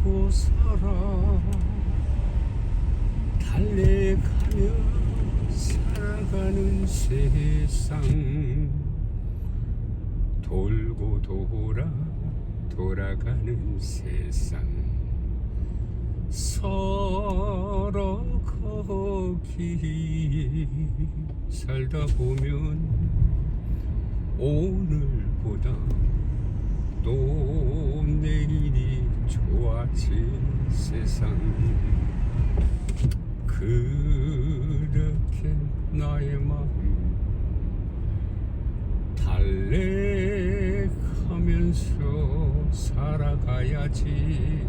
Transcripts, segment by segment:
달래고 살아. 달래가며 살아가는 세상. 돌고 돌아 돌아가는 세상. 서로 거기 살다 보면 오늘보다 또 내일이 좋아질 세상. 그렇게 나의 마음 달래가면서 살아가야지.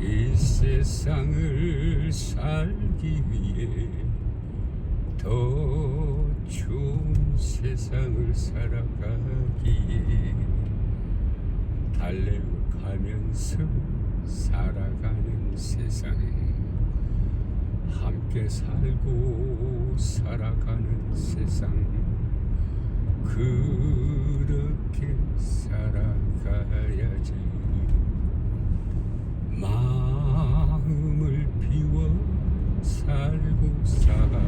이 세상을 살기 위해 더 좋은 세상을 살아가기에 달려가면서 살아가는 세상 함께 살고 살아가는 세상. 그렇게 살아가야지. 마음을 비워 살고 살아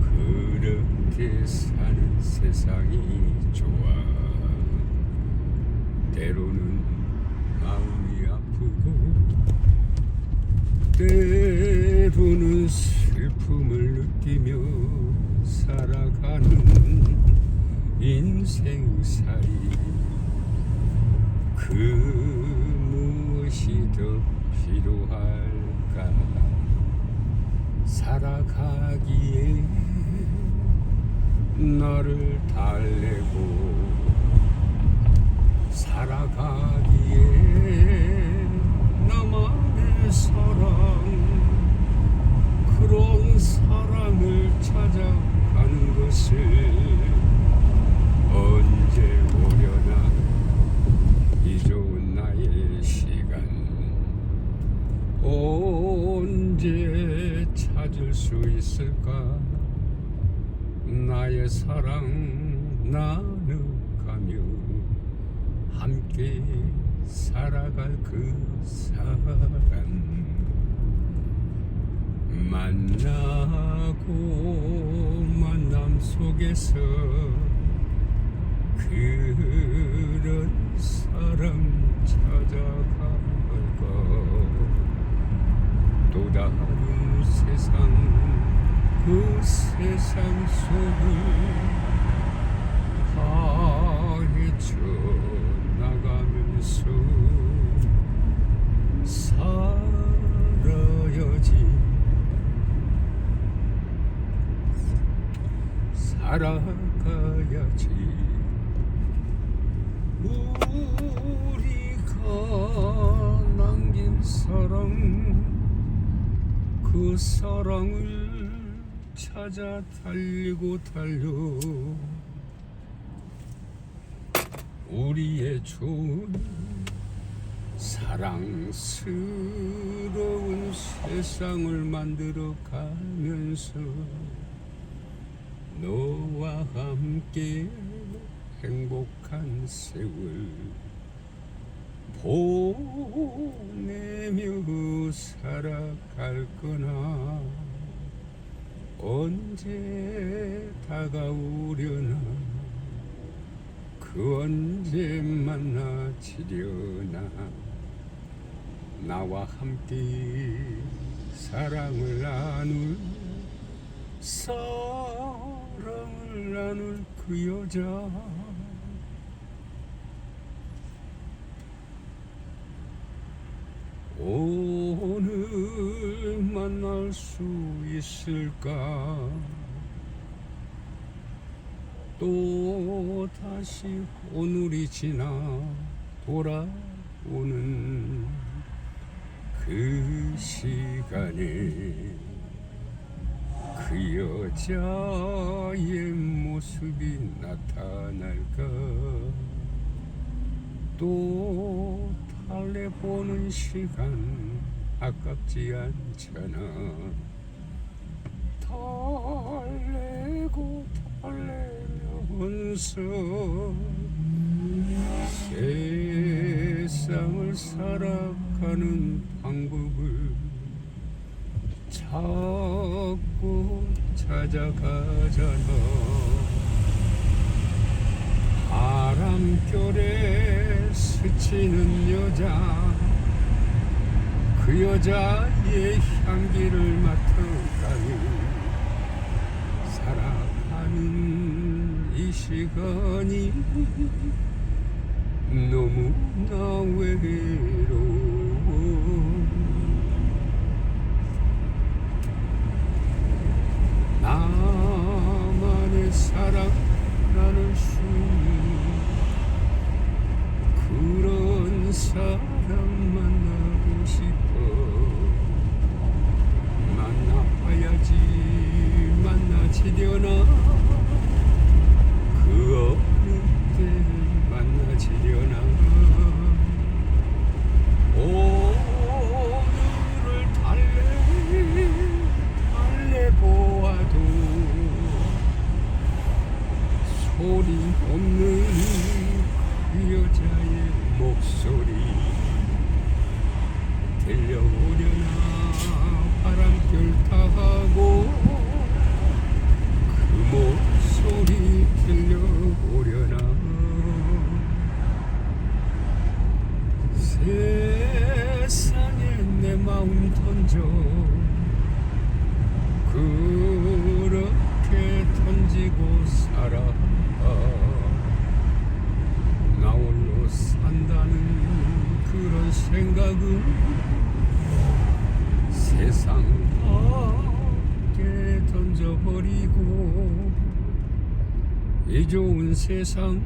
그렇게 사는 세상이 좋아 때로는 마음이 아프고 때로는 슬픔을 느끼며 살아가는 인생살이. 그 무엇이 더 필요할까? 살아가기에 너를 달래고 살아가기에 나만의 사랑. 그런 사랑을 찾아가는 것을 언제 오려나? 이 좋은 나의 시간. 언제 찾을 수 있을까? 나의 사랑 나누가며 함께 살아갈 그 사람 만나고 만남 속에서 그런 사람 찾아갈까 또 다른 세상 그 세상 속을 파헤쳐 나가면서 살아야지 살아가야지. 우리가 남긴 사랑 그 사랑을 찾아 달리고 달려. 우리의 좋은 사랑스러운 세상을 만들어 가면서 너와 함께 행복한 세월 보내며 살아갈 거나 언제 다가오려나 그 언제 만나지려나 나와 함께 사랑을 나눌 사 랑을 나눌 그 여자. 오늘 만날 수 있을까? 또 다시 오늘이 지나 돌아오는 그 시간에 그 여자의 모습이 나타날까? 또 달래보는 시간 아깝지 않잖아. 달래고 달래면서 세상을 살아가는 방법을 자꾸 찾아가잖아 바람결에 스치는 여자 그 여자의 향기를 맡아가니 살아가는 이 시간이 너무나 외로워 나만의 던져. 그렇게 던지고 살아. 나 홀로 산다는 그런 생각은 세상 밖에 던져버리고 이 좋은 세상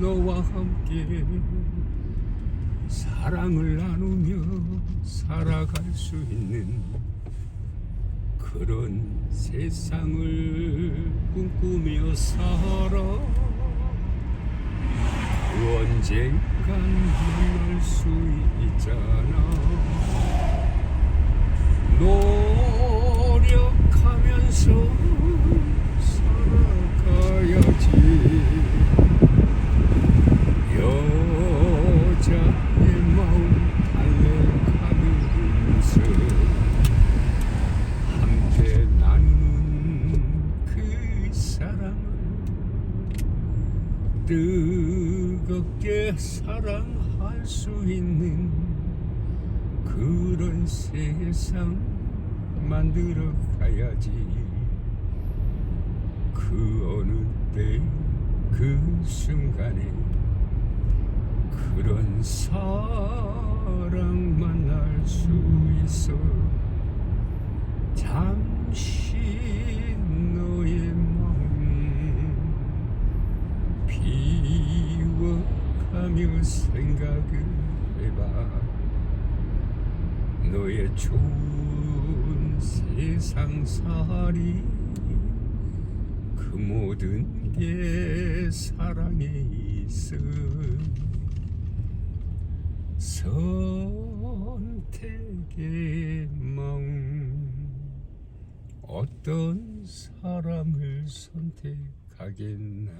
너와 함께 사랑을 나누며 살아갈 수 있는 그런 세상을 꿈꾸며 살아. 그 언젠간 만날 수 있잖아. 노력하면서 살아가야지 여자의 마음 달래가면서 함께 나누는 그 사랑을 뜨겁게 사랑할 수 있는 그런 세상 만들어 가야지. 그 어느 때 그 순간에 그런 사랑 만날 수 있어. 잠시 비워가며 생각을 해봐. 너의 좋은 세상살이 그 모든 게 사랑에 있어 선택의 마음 어떤 사람을 선택하겠나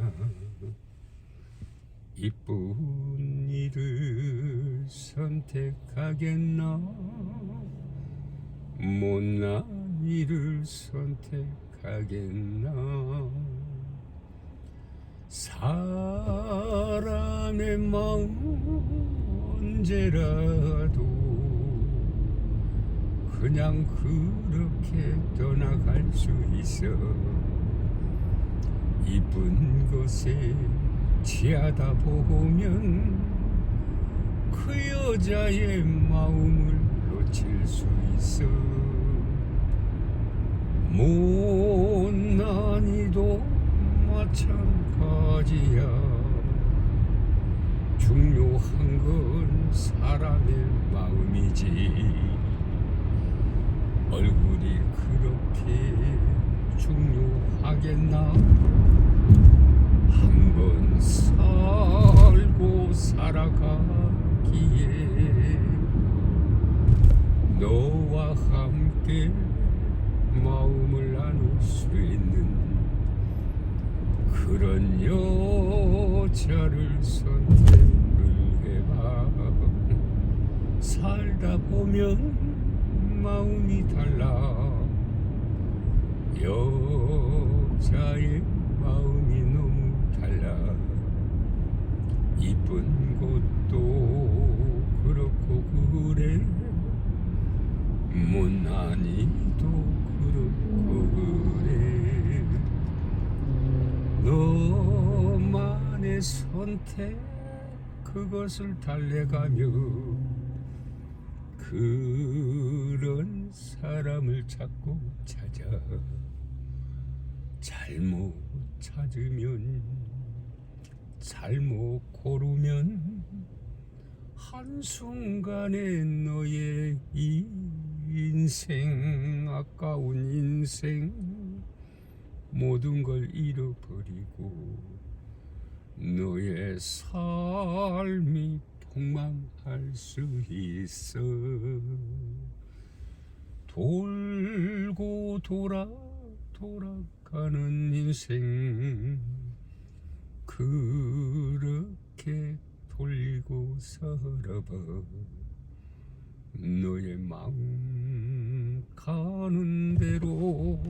이쁜 이를 선택하겠나? 못난 이를 선택하겠나? 사람의 마음 언제라도 그냥 그렇게 떠나갈 수 있어. 이쁜 것에 취하다 보면 그 여자의 마음을 놓칠 수 있어. 못난이도 마찬가지야. 중요한 건 사람의 마음이지. 얼굴이 그렇게 중요하겠나 한 번 살고 살아가기에 너와 함께 마음을 나눌 수 있는 그런 여자를 선택을 해봐. 살다 보면 마음이 달라. 여자의 마음이 너무 달라. 이쁜 것도 그렇고 그래. 못난이도 그렇고 선택 그것을 달래가며 그런 사람을 찾고 찾아 잘못 찾으면 잘못 고르면 한순간에 너의 이 인생 아까운 인생 모든 걸 잃어버리고 너의 삶이 폭망할 수 있어. 돌고 돌아 돌아가는 인생. 그렇게 돌리고 살아봐 너의 마음 가는 대로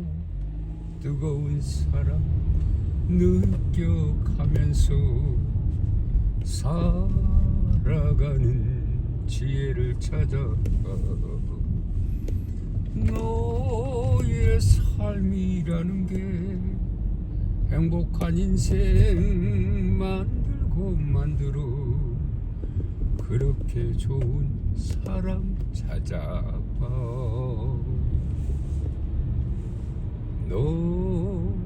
뜨거운 사랑 느껴가면서 살아가는 지혜를 찾아 너의 삶이라는 게 행복한 인생 만들고 만들어 그렇게 좋은 사람 찾아봐. 너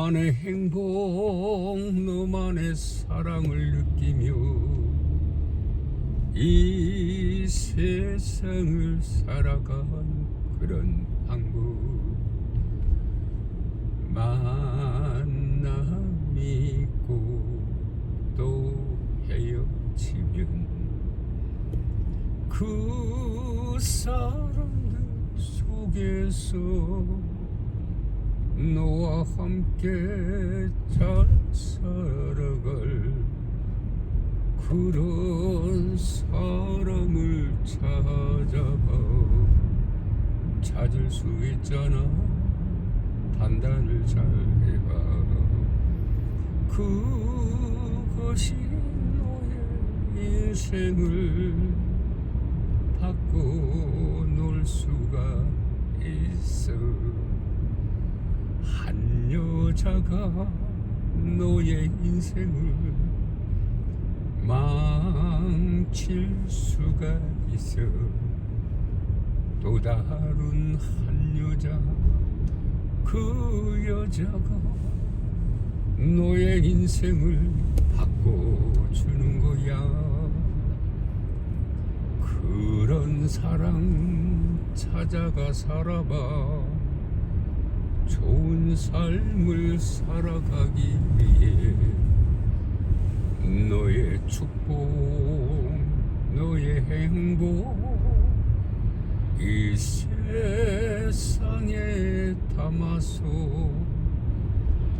너만의 행복 너만의 사랑을 느끼며 이 세상을 살아가는 그런 방법 만남이 있고 또 헤어지면 그 사람들 속에서 너와 함께 잘 살아갈 그런 사람을 찾아봐. 찾을 수 있잖아. 판단을 잘 해봐. 그것이 너의 인생을 바꿔 놓을 수가 있어 한 여자가 너의 인생을 망칠 수가 있어. 또 다른 한 여자 그 여자가 너의 인생을 바꿔주는 거야. 그런 사랑 찾아가 살아봐 좋은 삶을 살아가기 위해 너의 축복 너의 행복 이 세상에 담아서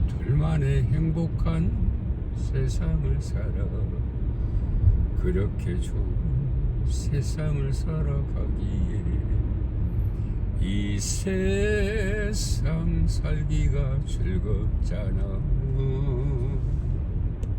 둘만의 행복한 세상을 살아. 그렇게 좋은 세상을 살아가기에 이 세상 살기가 즐겁잖아